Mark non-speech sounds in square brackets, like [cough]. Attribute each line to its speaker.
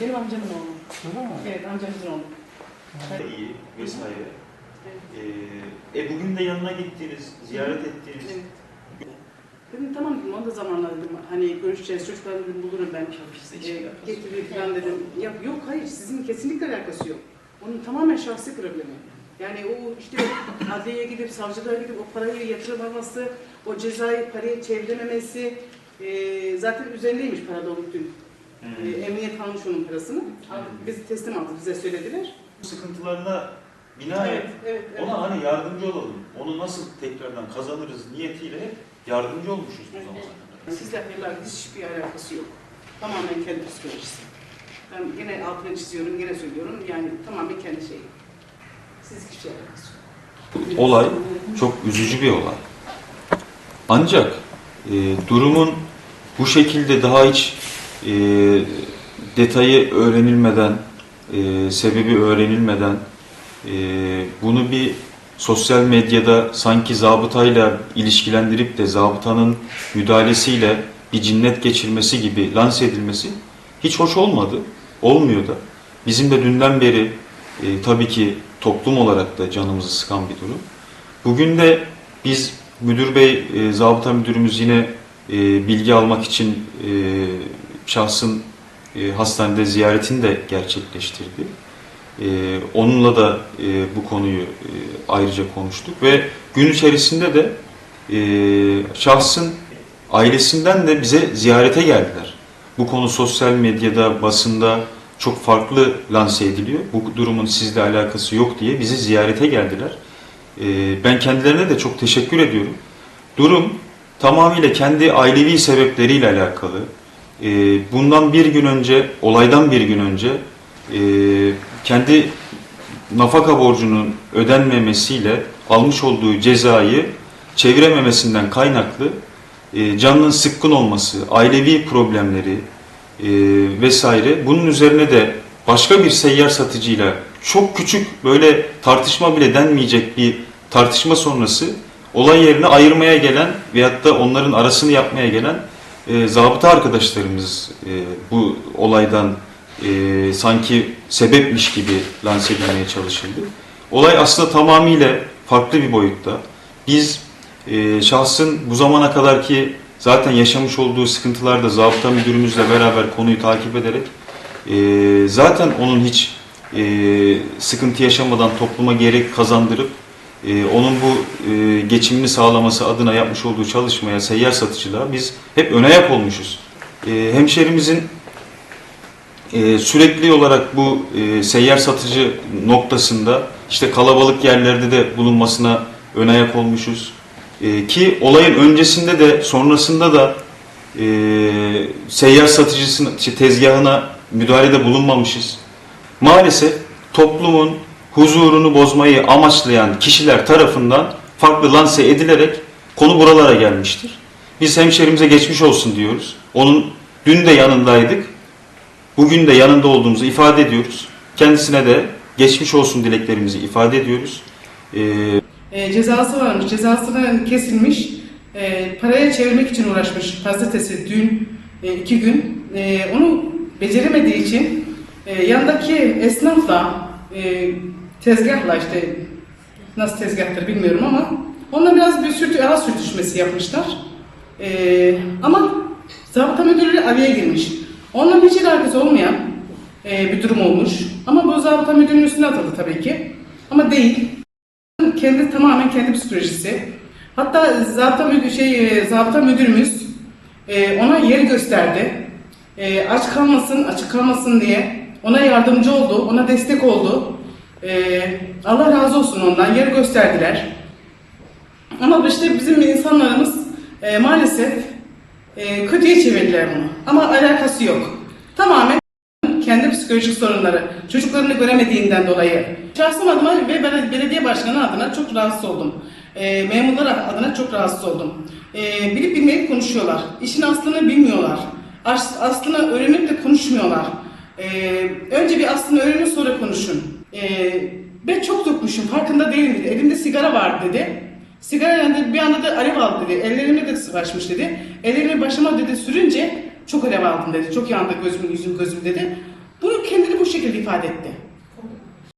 Speaker 1: Benim amcamın oğlu. Evet amcamızın oğlu.
Speaker 2: iyi vesaire. Ee, e bugün de yanına gittiniz, ziyaret ettiğiniz.
Speaker 1: Evet. Dedim tamam dedim o da zamanla dedim hani görüşeceğiz çocuklar dedim bulurum ben e, getirir falan dedim. Ya, yok hayır sizin kesinlikle alakası yok. Onun tamamen şahsi problemi. Yani o işte [laughs] adliyeye gidip savcılığa gidip o parayı yatıramaması, o cezayı paraya çevirememesi e, zaten üzerindeymiş para dolu dün.
Speaker 2: Hmm.
Speaker 1: E, emniyet almış onun parasını. Bizi teslim aldı bize söylediler.
Speaker 2: Bu sıkıntılarına binaen
Speaker 1: Evet, evet, evet.
Speaker 2: ona hani yardımcı olalım. Onu nasıl tekrardan kazanırız niyetiyle hep yardımcı olmuşuz bu zamana kadar.
Speaker 1: Sizle hayırlar hiçbir alakası yok. Tamamen kendi psikolojisi. Ben gene altını çiziyorum, gene söylüyorum. Yani tamamen kendi şeyi. Siz hiçbir alakası yok.
Speaker 3: Olay çok üzücü bir olay. Ancak e, durumun bu şekilde daha hiç e, detayı öğrenilmeden, e, sebebi öğrenilmeden e, bunu bir sosyal medyada sanki zabıtayla ilişkilendirip de zabıtanın müdahalesiyle bir cinnet geçirmesi gibi lanse edilmesi hiç hoş olmadı. Olmuyor da. Bizim de dünden beri e, tabii ki toplum olarak da canımızı sıkan bir durum. Bugün de biz müdür bey, e, zabıta müdürümüz yine e, bilgi almak için e, şahsın e, hastanede ziyaretini de gerçekleştirdi. E, onunla da e, bu konuyu e, ayrıca konuştuk ve gün içerisinde de e, şahsın ailesinden de bize ziyarete geldiler. Bu konu sosyal medyada, basında çok farklı lanse ediliyor. Bu durumun sizle alakası yok diye bizi ziyarete geldiler. E, ben kendilerine de çok teşekkür ediyorum. Durum tamamıyla kendi ailevi sebepleriyle alakalı. E, bundan bir gün önce, olaydan bir gün önce e, kendi nafaka borcunun ödenmemesiyle almış olduğu cezayı çevirememesinden kaynaklı e, canının sıkkın olması, ailevi problemleri e, vesaire bunun üzerine de başka bir seyyar satıcıyla çok küçük böyle tartışma bile denmeyecek bir tartışma sonrası olay yerine ayırmaya gelen veyahut da onların arasını yapmaya gelen e, zabıta arkadaşlarımız e, bu olaydan e, sanki sebepmiş gibi lanse edilmeye çalışıldı. Olay aslında tamamıyla farklı bir boyutta. Biz e, şahsın bu zamana kadar ki zaten yaşamış olduğu sıkıntılarda zabıta müdürümüzle beraber konuyu takip ederek e, zaten onun hiç e, sıkıntı yaşamadan topluma gerek kazandırıp e, onun bu e, geçimini sağlaması adına yapmış olduğu çalışmaya, seyyar satıcılığa biz hep ön ayak olmuşuz. E, hemşerimizin e, sürekli olarak bu e, seyyar satıcı noktasında işte kalabalık yerlerde de bulunmasına ön ayak olmuşuz. E, ki olayın öncesinde de sonrasında da e, seyyar satıcısının tezgahına müdahalede bulunmamışız. Maalesef toplumun huzurunu bozmayı amaçlayan kişiler tarafından farklı lanse edilerek konu buralara gelmiştir. Biz hemşerimize geçmiş olsun diyoruz. Onun dün de yanındaydık. Bugün de yanında olduğumuzu ifade ediyoruz. Kendisine de geçmiş olsun dileklerimizi ifade ediyoruz. Ee,
Speaker 1: E, cezası varmış, cezasının kesilmiş. E, paraya çevirmek için uğraşmış pazartesi dün e, iki gün. E, onu beceremediği için e, yanındaki esnafla, e, tezgahla işte nasıl tezgahtır bilmiyorum ama onunla biraz bir sürtü, ağız sürtüşmesi yapmışlar. E, ama zabıta müdürü araya girmiş. Onunla hiç alakası olmayan e, bir durum olmuş. Ama bu zabıta müdürünün üstüne atıldı tabii ki. Ama değil. Kendi tamamen kendi psikolojisi. Hatta zabıta müdür şey e, zabıta müdürümüz e, ona yer gösterdi. E, aç kalmasın, açık kalmasın diye ona yardımcı oldu, ona destek oldu. E, Allah razı olsun ondan yer gösterdiler. Ama işte bizim insanlarımız e, maalesef e, kötüye çevirdiler bunu. Ama alakası yok. Tamamen kendi psikolojik sorunları, çocuklarını göremediğinden dolayı. Şahsım adıma ve bel- belediye başkanı adına çok rahatsız oldum. E, memurlar adına çok rahatsız oldum. E, bilip bilmeyip konuşuyorlar. İşin aslını bilmiyorlar. As- aslını öğrenip de konuşmuyorlar. E, önce bir aslını öğrenin sonra konuşun. E, ben çok dökmüşüm, farkında değilim dedi. Elimde sigara var dedi. Sigara yandı, bir anda da alev aldı dedi. Ellerime de sıvaşmış dedi. Ellerimi başıma dedi sürünce çok alev aldım dedi. Çok yandı gözüm, yüzüm, gözüm dedi. Bunu şekilde ifade etti.